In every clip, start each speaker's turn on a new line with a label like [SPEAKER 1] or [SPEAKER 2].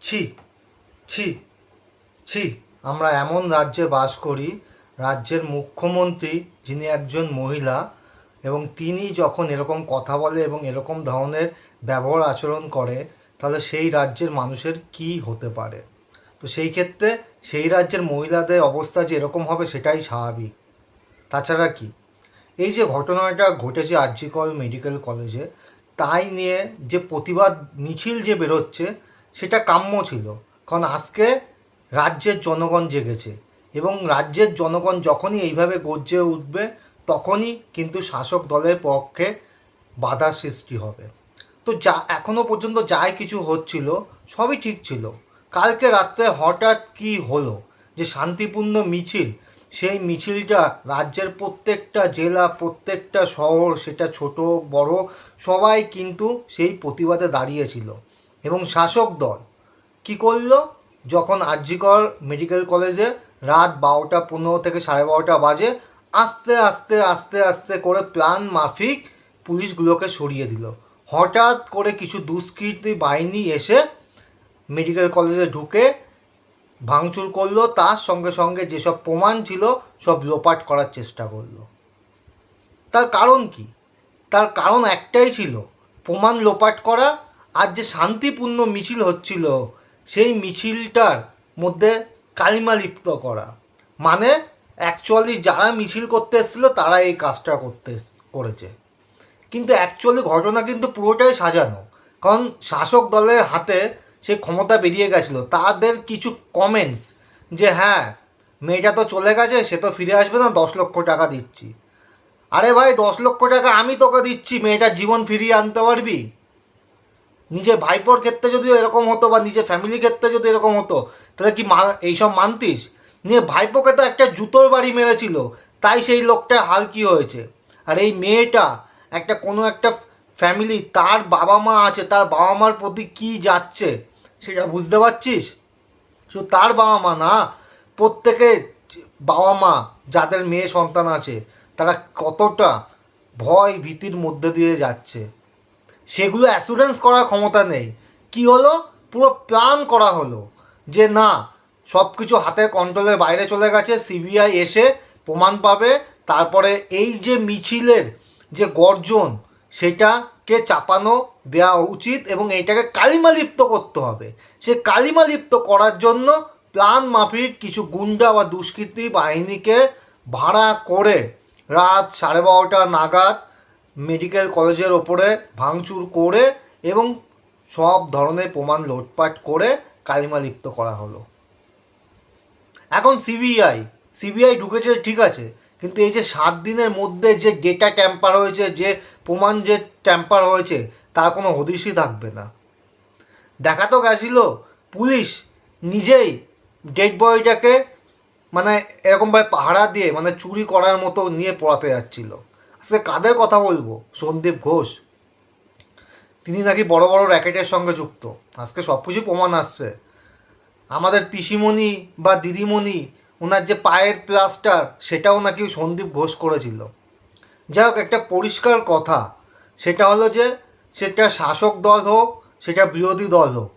[SPEAKER 1] ছি ছি ছি। আমরা এমন রাজ্যে বাস করি, রাজ্যের মুখ্যমন্ত্রী যিনি একজন মহিলা এবং তিনি যখন এরকম কথা বলে এবং এরকম ধরনের ব্যবহার আচরণ করে, তাহলে সেই রাজ্যের মানুষের কি হতে পারে? তো সেই ক্ষেত্রে সেই রাজ্যের মহিলাদের অবস্থা যে এরকম হবে সেটাই স্বাভাবিক। তাছাড়া কি? এই যে ঘটনাটা ঘটেছে আরজিকল মেডিকেল কলেজে, তাই নিয়ে যে প্রতিবাদ মিছিল যে বেরোচ্ছে সেটা কাম্য ছিল। কারণ আজকে রাজ্যের জনগণ জেগেছে এবং রাজ্যের জনগণ যখনই এইভাবে গর্জে উঠবে, তখনই কিন্তু শাসক দলের পক্ষে বাধার সৃষ্টি হবে। তো যা এখনও পর্যন্ত যাই কিছু হচ্ছিল, সবই ঠিক ছিল। কালকে রাত্রে হঠাৎ কি হলো? যে শান্তিপূর্ণ মিছিল, সেই মিছিলটা রাজ্যের প্রত্যেকটা জেলা, প্রত্যেকটা শহর, সেটা ছোট, বড়, সবাই কিন্তু সেই প্রতিবাদে দাঁড়িয়েছিল। এবং শাসক দল। কি করল? যখন আরজিকর মেডিকেল কলেজে রাত বারোটা পনেরো থেকে সাড়ে বারোটা বাজে, আস্তে আস্তে আস্তে আস্তে করে প্ল্যান মাফিক পুলিশগুলোকে সরিয়ে দিল। হঠাৎ করে কিছু দুষ্কৃতী বাহিনী এসে মেডিকেল কলেজে ঢুকে ভাঙচুর করল। তার সঙ্গে সঙ্গে যেসব প্রমাণ ছিল, সব লোপাট করার চেষ্টা করল। তার কারণ কি? তার কারণ একটাই ছিল, প্রমাণ লোপাট করা আর যে শান্তিপূর্ণ মিছিল হচ্ছিল, সেই মিছিলটার মধ্যে কালিমা লিপ্ত করা। মানে অ্যাকচুয়ালি যারা মিছিল করতে এসেছিল, তারা এই কাজটা করতে করেছে। কিন্তু অ্যাকচুয়ালি ঘটনা কিন্তু পুরোটাই সাজানো। কারণ শাসক দলের হাতে সে ক্ষমতা বেরিয়ে গেছিল। তাদের কিছু কমেন্টস যে হ্যাঁ মেয়েটা তো চলে গেছে, সে তো ফিরে আসবে না, দশ লক্ষ টাকা দিচ্ছি। আরে ভাই, দশ লক্ষ টাকা আমি তোকে দিচ্ছি, মেয়েটার জীবন ফিরিয়ে আনতে পারবি? নিজের ভাইপোর ক্ষেত্রে যদি এরকম হতো বা নিজের ফ্যামিলির ক্ষেত্রে যদি এরকম হতো, তাহলে কি মা এইসব মানতিস? নিয়ে ভাইপোকে তো একটা জুতোর বাড়ি মেরেছিল, তাই সেই লোকটা হাল কি হয়েছে? আর এই মেয়েটা, একটা কোনো একটা ফ্যামিলি তার বাবা মা আছে, তার বাবা মার প্রতি কি যাচ্ছে, সেটা বুঝতে পারছিস? শুধু তার বাবা মা না, প্রত্যেকে বাবা মা, যাদের মেয়ে সন্তান আছে, তারা কতটা ভয় ভীতির মধ্যে দিয়ে যাচ্ছে। সেগুলো অ্যাসুরেন্স করার ক্ষমতা নেই। কি হলো? পুরো প্ল্যান করা হলো যে না সব কিছু হাতের কন্ট্রোলের বাইরে চলে গেছে সিবিআই এসে প্রমাণ পাবে। তারপরে এই যে মিছিলের যে গর্জন, সেটাকে চাপানো দেওয়া উচিত এবং এইটাকে কালিমালিপ্ত করতে হবে। সে কালিমালিপ্ত করার জন্য প্ল্যান মাফিক কিছু গুন্ডা বা দুষ্কৃতী বাহিনীকে ভাড়া করে রাত সাড়ে বারোটা নাগাদ মেডিকেল কলেজের ওপরে ভাঙচুর করে এবং সব ধরনের প্রমাণ লোটপাট করে কালিমা লিপ্ত করা হলো। এখন সিবিআই সিবিআই ঢুকেছে ঠিক আছে, কিন্তু এই যে সাত দিনের মধ্যে যে ডেটা ট্যাম্পার হয়েছে, যে প্রমাণ যে ট্যাম্পার হয়েছে, তার কোনো হদিশই থাকবে না। দেখা তো গেছিল, পুলিশ নিজেই ডেড বডিটাকে মানে এরকমভাবে পাহারা দিয়ে মানে চুরি করার মতো নিয়ে পড়াতে যাচ্ছিল। আজকে কাদের কথা বলব? সন্দীপ ঘোষ। তিনি নাকি বড় বড় র্যাকেটের সঙ্গে যুক্ত। আজকে সব কিছু প্রমাণ আসছে। আমাদের পিসিমণি বা দিদিমণি ওনার যে পায়ের প্লাস্টার, সেটাও নাকি সন্দীপ ঘোষ করেছিল। যাই হোক, একটা পরিষ্কার কথা। সেটা হলো যে, সেটা শাসক দল হোক, সেটা বিরোধী দল হোক,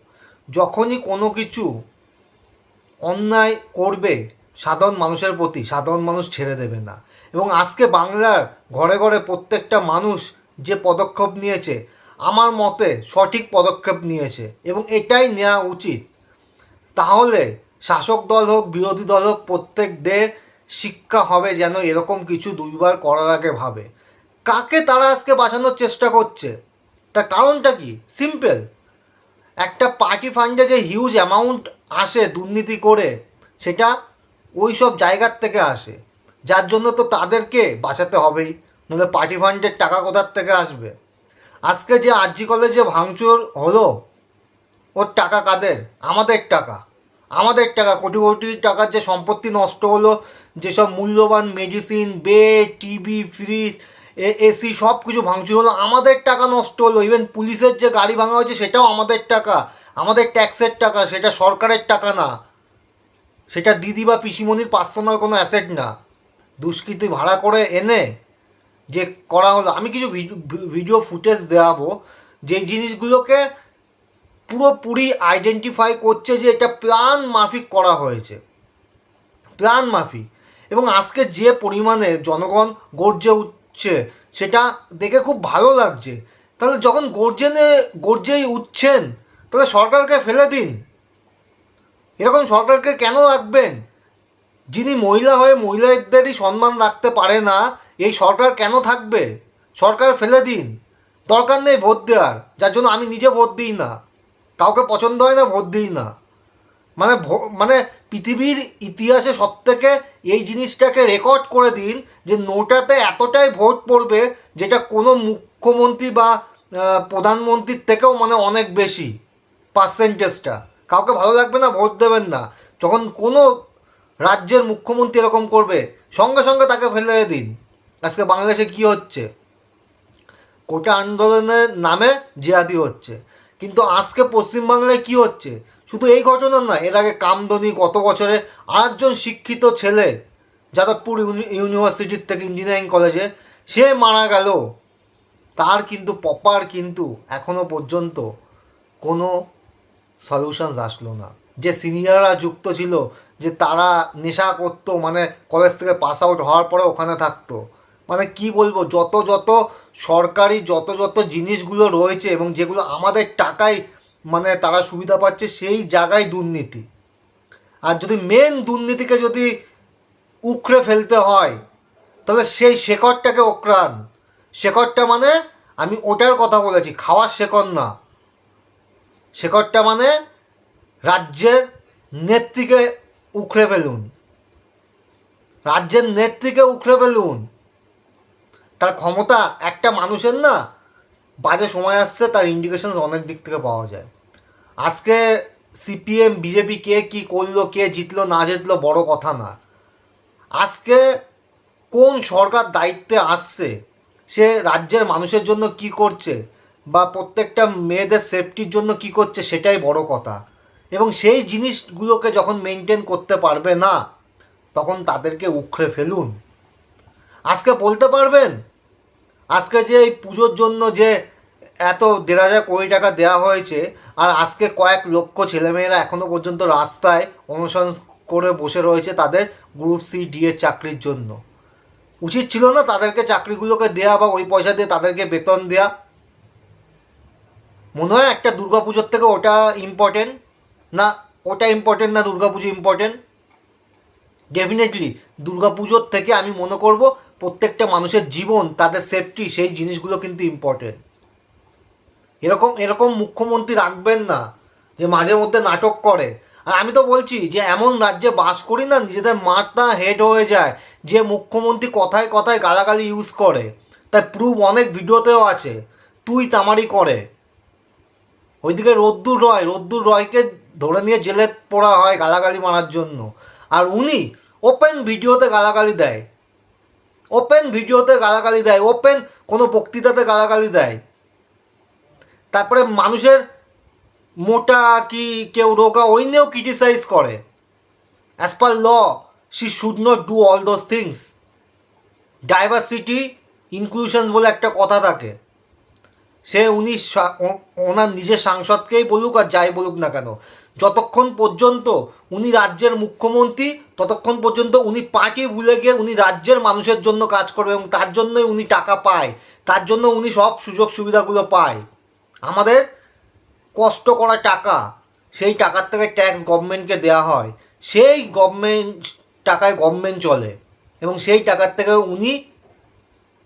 [SPEAKER 1] যখনই কোনো কিছু অন্যায় করবে সাধারণ মানুষের প্রতি, সাধারণ মানুষ ছেড়ে দেবে না। এবং আজকে বাংলার ঘরে ঘরে প্রত্যেকটা মানুষ যে পদক্ষেপ নিয়েছে, আমার মতে সঠিক পদক্ষেপ নিয়েছে এবং এটাই নেওয়া উচিত। তাহলে শাসক দল হোক, বিরোধী দল হোক, প্রত্যেকদের শিক্ষা হবে যেন এরকম কিছু দুইবার করার আগে ভাবে। কাকে তারা আজকে বাঁচানোর চেষ্টা করছে? তার কারণটা কি? সিম্পল একটা পার্টি ফান্ডে যে হিউজ অ্যামাউন্ট আসে দুর্নীতি করে, সেটা ওই সব জায়গার থেকে আসে। যার জন্য তো তাদেরকে বাঁচাতে হবেই নাহলে পার্টি ফান্ডের টাকা কোথার থেকে আসবে? আজকে যে আরজি কলেজে ভাঙচুর হলো, ওর টাকা কাদের? আমাদের টাকা। আমাদের টাকা, কোটি কোটি টাকার যে সম্পত্তি নষ্ট হলো, যেসব মূল্যবান medicine bed TV fridge AC সব কিছু ভাঙচুর হলো, আমাদের টাকা নষ্ট হলো। ইভেন পুলিশের যে গাড়ি ভাঙা হয়েছে, সেটাও আমাদের টাকা। আমাদের ট্যাক্সের টাকা, সেটা সরকারের টাকা না। সেটা দিদি বা পিসিমণির পার্সোনাল কোনো অ্যাসেট না। দুষ্কৃতি ভাড়া করে এনে যে করা হলো। আমি কিছু ভিডিও ফুটেজ দেওয়াবো যে জিনিসগুলোকে পুরোপুরি আইডেন্টিফাই করছে যে এটা প্ল্যান মাফিক করা হয়েছে। প্ল্যান মাফিক। এবং আজকে যে পরিমাণে জনগণ গর্জে উঠছে, সেটা দেখে খুব ভালো লাগছে। তাহলে যখন গর্জেনে, গর্জেই উঠছেন, তাহলে সরকারকে ফেলে দিন। এরকম সরকারকে কেন রাখবেন? যিনি মহিলা হয়ে মহিলাদেরই সম্মান রাখতে পারে না, এই সরকার কেন থাকবে? সরকার ফেলে দিন। দরকার নেই ভোট দেওয়ার, যার জন্য আমি নিজে ভোট দিই না। কাউকে পছন্দ হয় না, ভোট দিই না। মানে মানে পৃথিবীর ইতিহাসে সবথেকে এই জিনিসটাকে রেকর্ড করে দিন যে নোটাতে এতটাই ভোট পড়বে যেটা কোনো মুখ্যমন্ত্রী বা প্রধানমন্ত্রীর থেকেও মানে অনেক বেশি পার্সেন্টেজটা কাউকে ভালো লাগবে না, ভোট দেবেন না। যখন কোনো রাজ্যের মুখ্যমন্ত্রী এরকম করবে, সঙ্গে সঙ্গে তাকে ফেলে দিন। আজকে বাংলাদেশে কী হচ্ছে? কোটা আন্দোলনের নামে জিহাদি হচ্ছে। কিন্তু আজকে পশ্চিমবাংলায় কি হচ্ছে? শুধু এই ঘটনা না, এর আগে কামদনি গত বছরে আরেকজন শিক্ষিত ছেলে, যাদবপুর ইউনিভার্সিটির থেকে ইঞ্জিনিয়ারিং কলেজে সে মারা গেল। তার কিন্তু প্রপার কিন্তু এখনও পর্যন্ত কোনো সলিউশনস আসলো না। যে সিনিয়ররা যুক্ত ছিল, যে তারা নেশা করতো মানে কলেজ থেকে পাস আউট হওয়ার পরে ওখানে থাকতো। মানে কি বলব, যত যত সরকারি, যত যত জিনিসগুলো রয়েছে এবং যেগুলো আমাদের টাকায় মানে তারা সুবিধা পাচ্ছে, সেই জায়গায় দুর্নীতি। আর যদি মেন দুর্নীতিকে যদি উখড়ে ফেলতে হয়, তাহলে সেই শেকড়টাকে ওকরান শেকড়টা মানে আমি ওটার কথা বলেছি, খাওয়ার শেকড় না। শেকড়টা মানে রাজ্যের নেত্রীকে উখড়ে ফেলুন। রাজ্যের নেত্রীকে উখড়ে ফেলুন। তার ক্ষমতা একটা মানুষের না, বাজে সময় আসছে, তার ইন্ডিকেশন অনেক দিক থেকে পাওয়া যায়। আজকে সিপিএম বিজেপি কে কি করল, কে জিতলো, না জিতলো, বড় কথা না। আজকে কোন সরকার দায়িত্বে আসছে, সে রাজ্যের মানুষের জন্য কি করছে বা প্রত্যেকটা মেয়েদের সেফটির জন্য কি করছে সেটাই বড় কথা। এবং সেই জিনিসগুলোকে যখন মেনটেন করতে পারবে না, তখন তাদেরকে উখড়ে ফেলুন। আজকে বলতে পারবেন? আজকে যে এই পুজোর জন্য যে এত দেড় হাজার কোটি টাকা দেওয়া হয়েছে, আর আজকে কয়েক লক্ষ ছেলেমেয়েরা এখনও পর্যন্ত রাস্তায় অনুসরণ করে বসে রয়েছে তাদের গ্রুপ সি ডি এর চাকরির জন্য। উচিত ছিল না তাদেরকে চাকরিগুলোকে দেয়া বা ওই পয়সা দিয়ে তাদেরকে বেতন দেয়া। মনে হয় একটা দুর্গাপুজোর থেকে ওটা ইম্পর্টেন্ট না, ওটা ইম্পর্টেন্ট না দুর্গাপুজো ইম্পর্টেন্ট ডেফিনেটলি দুর্গাপুজোর থেকে আমি মনে করব প্রত্যেকটা মানুষের জীবন, তাদের সেফটি সেই জিনিসগুলো কিন্তু ইম্পর্টেন্ট এরকম এরকম মুখ্যমন্ত্রী রাখবেন না যে মাঝে মধ্যে নাটক করে। আর আমি তো বলছি যে এমন রাজ্যে বাস করি না, নিজেদের মাথা হেড হয়ে যায়, যে মুখ্যমন্ত্রী কথায় কথায় গালাগালি ইউজ করে। তাই প্রুফ অনেক ভিডিওতেও আছে। তুই তামারি করে। ওইদিকে রোদ্দুর রয়, রোদ্দুর রয়কে ধরে নিয়ে জেলে পড়া হয় গালাগালি মারার জন্য। আর উনি ওপেন ভিডিওতে গালাগালি দেয়। ওপেন ভিডিওতে গালাগালি দেয় ওপেন কোনো বক্তৃতাতে গালাগালি দেয়। তারপরে মানুষের মোটা কি কেউ রোগা, ওই নিয়েও ক্রিটিসাইজ করে। As per law she should not do all those things diversity inclusions বলে একটা কথা থাকে। সে উনি ওনার নিজের সাংসদকেই বলুক আর যাই বলুক না কেন। যতক্ষণ পর্যন্ত উনি রাজ্যের মুখ্যমন্ত্রী, ততক্ষণ পর্যন্ত উনি পার্টি ভুলে গিয়ে উনি রাজ্যের মানুষের জন্য কাজ করবে এবং তার জন্যই উনি টাকা পায়। তার জন্য উনি সব সুযোগ সুবিধাগুলো পায়। আমাদের কষ্ট করা টাকা, সেই টাকার থেকে ট্যাক্স গভর্নমেন্টকে দেওয়া হয়। সেই গভর্নমেন্ট টাকায় গভর্নমেন্ট চলে এবং সেই টাকার থেকে উনি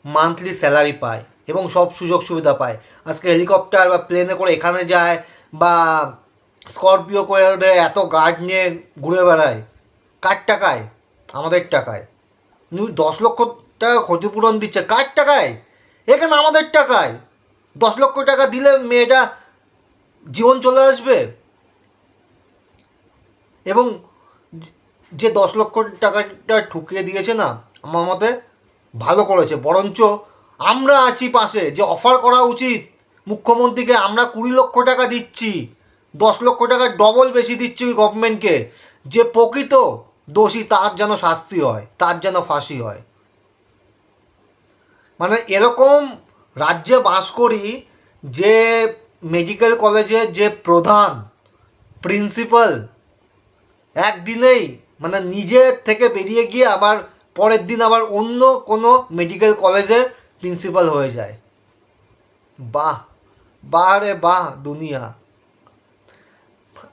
[SPEAKER 1] মান্থলি স্যালারি পায়। এবং সব সুযোগ সুবিধা পায়। আজকে হেলিকপ্টার বা প্লেনে করে এখানে যায় বা স্করপিও করে এত গার্ড নিয়ে ঘুরে বেড়ায়, কার টাকায়? আমাদের টাকায়। দশ লক্ষ টাকা ক্ষতিপূরণ দিচ্ছে, কার টাকায়? এখানে আমাদের টাকায়। দশ লক্ষ টাকা দিলে মেয়েটা জীবন চলে আসবে। এবং যে দশ লক্ষ টাকাটা ঠুকিয়ে দিয়েছে না, আমার মতে ভালো করেছে। বরঞ্চ আমরা আছি পাশে, যে অফার করা উচিত। মুখ্যমন্ত্রীকে আমরা কুড়ি লক্ষ টাকা দিচ্ছি, দশ লক্ষ টাকা ডবল বেশি দিচ্ছি ওই গভর্নমেন্টকে যে প্রকৃত দোষী, তার যেন শাস্তি হয়, তার যেন ফাঁসি হয়। মানে এরকম রাজ্যে বাস করি, যে মেডিকেল কলেজের যে প্রধান প্রিন্সিপাল একদিনেই মানে নিজের থেকে বেরিয়ে গিয়ে আবার পরের দিন আবার অন্য কোনো মেডিকেল কলেজের প্রিন্সিপাল হয়ে যায়। বাহ বাহ রে বাহ দুনিয়া।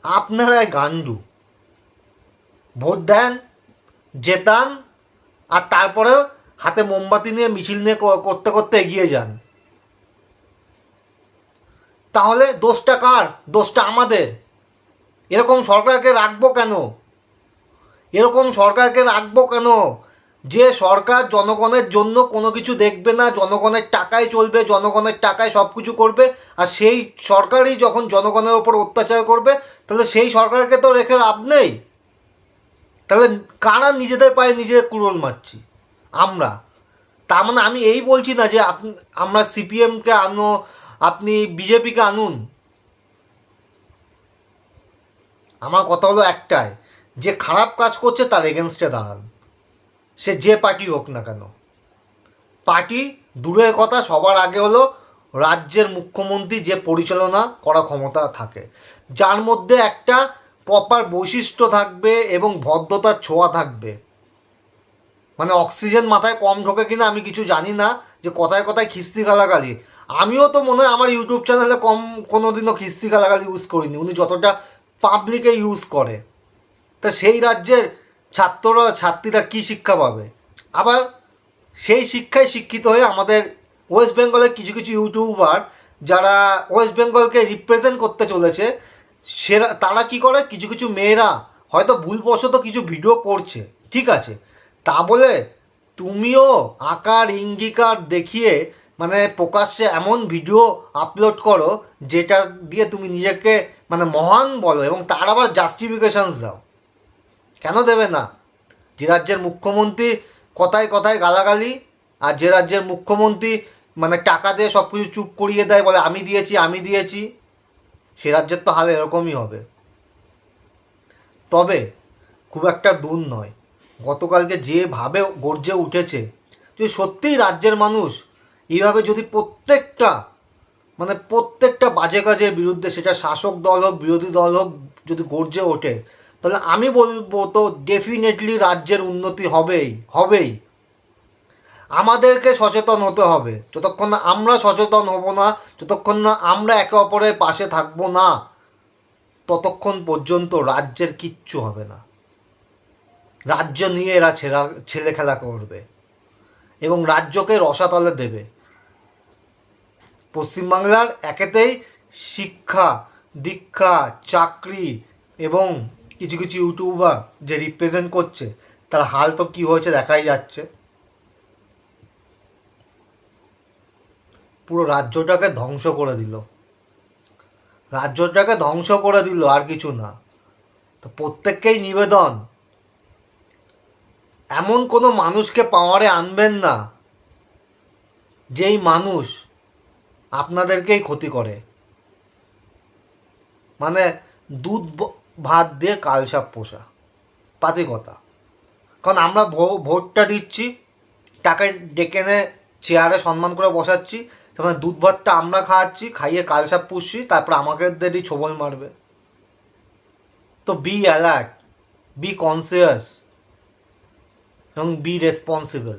[SPEAKER 1] আপনারা গান্ডু ভোট দেন, জেতান, আর তারপরে হাতে মোমবাতি নিয়ে, মিছিল নিয়ে করতে করতে এগিয়ে যান। তাহলে দোষটা কার? দোষটা আমাদের। এরকম সরকারকে রাখব কেন? এরকম সরকারকে রাখব কেন? যে সরকার জনগণের জন্য কোনো কিছু দেখবে না, জনগণের টাকায় চলবে, জনগণের টাকায় সব কিছু করবে, আর সেই সরকারই যখন জনগণের ওপর অত্যাচার করবে, তাহলে সেই সরকারকে তো রেখে লাভ নেই। তাহলে কারা নিজেদের পায়ে নিজে কুড়োল মারছি? আমরা। তার মানে আমি এই বলছি না যে আমরা সিপিএমকে আনো, আপনি বিজেপিকে আনুন। আমার কথা হলো একটাই, যে খারাপ কাজ করছে তার এগেনস্টে দাঁড়ান। সে যে পার্টি হোক না কেন। পার্টি দূরের কথা, সবার আগে হলো রাজ্যের মুখ্যমন্ত্রী যে পরিচালনা করা ক্ষমতা থাকে। যার মধ্যে একটা প্রপার বৈশিষ্ট্য থাকবে এবং ভদ্রতার ছোঁয়া থাকবে। মানে অক্সিজেন মাথায় কম ঢোকে কিনা আমি কিছু জানি না, যে কথায় কথায় খিস্তি গালাগালি। আমিও তো মনে হয় আমার ইউটিউব চ্যানেলে কম কোনো দিনও খিস্তি গালাগালি ইউজ করিনি। উনি যতটা পাবলিকে ইউজ করে। তা সেই রাজ্যের ছাত্ররা, ছাত্রীরা কী শিক্ষা পাবে? আবার সেই শিক্ষায় শিক্ষিত হয়ে আমাদের ওয়েস্ট বেঙ্গলের কিছু কিছু ইউটিউবার যারা ওয়েস্ট বেঙ্গলকে রিপ্রেজেন্ট করতে চলেছে, সেরা, তারা কি করে? কিছু কিছু মেয়েরা হয়তো ভুলবশত কিছু ভিডিও করছে, ঠিক আছে? তা বলে তুমিও আকার ইঙ্গিকার দেখিয়ে মানে প্রকাশ্যে এমন ভিডিও আপলোড করো, যেটা দিয়ে তুমি নিজেকে মানে মহান বলো এবং তার আবার জাস্টিফিকেশানস দাও। কেন দেবে না? যে রাজ্যের মুখ্যমন্ত্রী কথায় কথায় গালাগালি, আর যে রাজ্যের মুখ্যমন্ত্রী মানে টাকা দিয়ে সব কিছু চুপ করিয়ে দেয়, বলে আমি দিয়েছি আমি দিয়েছি, সে রাজ্যের তো হাল এরকমই হবে। তবে খুব একটা দূর নয়। গতকালকে যেভাবে গর্জে উঠেছে যে সত্যিই রাজ্যের মানুষ এইভাবে যদি প্রত্যেকটা মানে প্রত্যেকটা বাজে কাজের বিরুদ্ধে সেটা শাসক দল হোক, বিরোধী দল হোক যদি গর্জে ওঠে তাহলে আমি বলব তো ডেফিনেটলি রাজ্যের উন্নতি হবেই হবেই। আমাদেরকে সচেতন হতে হবে। যতক্ষণ না আমরা সচেতন হব না, যতক্ষণ না আমরা একে অপরের পাশে থাকব না, ততক্ষণ পর্যন্ত রাজ্যের কিচ্ছু হবে না। রাজ্য নিয়ে এরা ছেড়া ছেলে খেলা করবে এবং রাজ্যকে রসাতলে দেবে। পশ্চিমবাংলার একেতেই শিক্ষা, দীক্ষা, চাকরি এবং কিছু কিছু ইউটিউবার যে রিপ্রেজেন্ট করছে, তার হাল তো কী হয়েছে দেখাই যাচ্ছে। পুরো রাজ্যটাকে ধ্বংস করে দিল। রাজ্যটাকে ধ্বংস করে দিল আর কিছু না। তো প্রত্যেককেই নিবেদন, এমন কোনো মানুষকে পাওয়ারে আনবেন না, যেই মানুষ আপনাদেরকেই ক্ষতি করে। মানে দুধ ভাত দিয়ে কালসাপ পোষা। পাতি কথা। কারণ আমরা ভোটটা দিচ্ছি টাকায় ডেকে এনে চেয়ারে সম্মান করে বসাচ্ছি, তারপরে দুধ ভাতটা আমরা খাওয়াচ্ছি, খাইয়ে কালসাপ পুষছি, তারপর আমাকে দেরি ছোবল মারবে। তো বি অ্যালার্ট বি কনসিয়াস এবং বি রেসপন্সিবল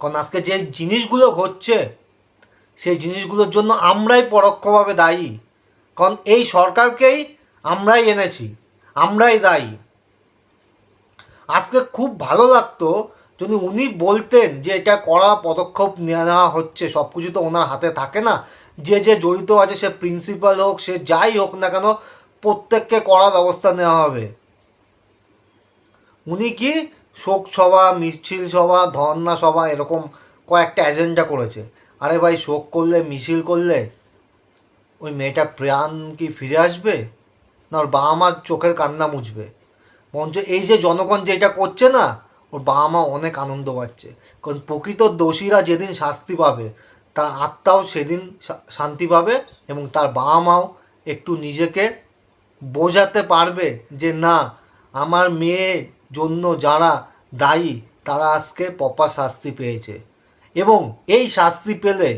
[SPEAKER 1] কারণ আজকে যে জিনিসগুলো ঘটছে, সেই জিনিসগুলোর জন্য আমরাই পরোক্ষভাবে দায়ী। কারণ এই সরকারকেই আমরাই এনেছি, আমরাই দায়ী। আজকে খুব ভালো লাগতো যদি উনি বলতেন যে এটা করা পদক্ষেপ নেওয়া হচ্ছে সব কিছু তো ওনার হাতে থাকে না। যে যে জড়িত আছে, সে প্রিন্সিপাল হোক, সে যাই হোক না কেন, প্রত্যেককে কড়া ব্যবস্থা নেওয়া হবে। উনি কি শোক সভা, মিছিল সভা ধর্না সভা এরকম কয়েকটা এজেন্ডা করেছে। আরে ভাই, শোক করলে, মিছিল করলে ওই মেয়েটা প্রাণ কি ফিরে আসবে? না, ওর বাবা মার চোখের কান্না মুছবে। বরঞ্চ এই যে জনগণ যেটা করছে না, ওর বাবা মা অনেক আনন্দ পাচ্ছে। কারণ প্রকৃত দোষীরা যেদিন শাস্তি পাবে, তার আত্মাও সেদিন শান্তি পাবে এবং তার বাবা মাও একটু নিজেকে বোঝাতে পারবে যে না, আমার মেয়ের জন্য যারা দায়ী, তারা আজকে পপা শাস্তি পেয়েছে। এবং এই শাস্তি পেলে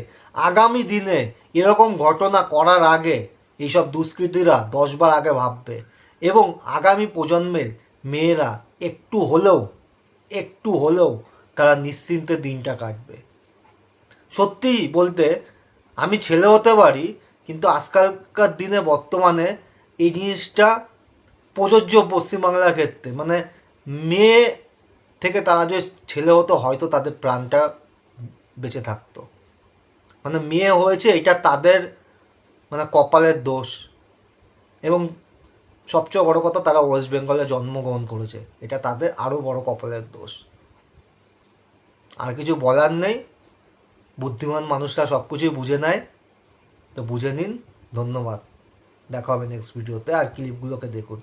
[SPEAKER 1] আগামী দিনে এরকম ঘটনা করার আগে এইসব দুষ্কৃতীরা দশবার আগে ভাববে এবং আগামী প্রজন্মের মেয়েরা একটু হলেও একটু হলেও তারা নিশ্চিন্তে দিনটা কাটবে। সত্যি বলতে আমি ছেলে হতে পারি, কিন্তু আজকালকার দিনে বর্তমানে এই জিনিসটা প্রযোজ্য পশ্চিমবাংলার ক্ষেত্রে। মানে মেয়ে থেকে তারা যে ছেলে হতো, হয়তো তাদের প্রাণটা বেঁচে থাকতো। মানে মেয়ে হয়েছে, এটা তাদের মানে কপালের দোষ। এবং সবচেয়ে বড় কথা তারা ওয়েস্ট বেঙ্গলে জন্মগ্রহণ করেছে। এটা তাদের আরও বড় কপালের দোষ। আর কিছু বলার নেই। বুদ্ধিমান মানুষরা সব কিছুই বুঝে নেয়। তো বুঝে নিন। ধন্যবাদ। দেখা হবে নেক্সট ভিডিওতে আর ক্লিপগুলোকে দেখুন।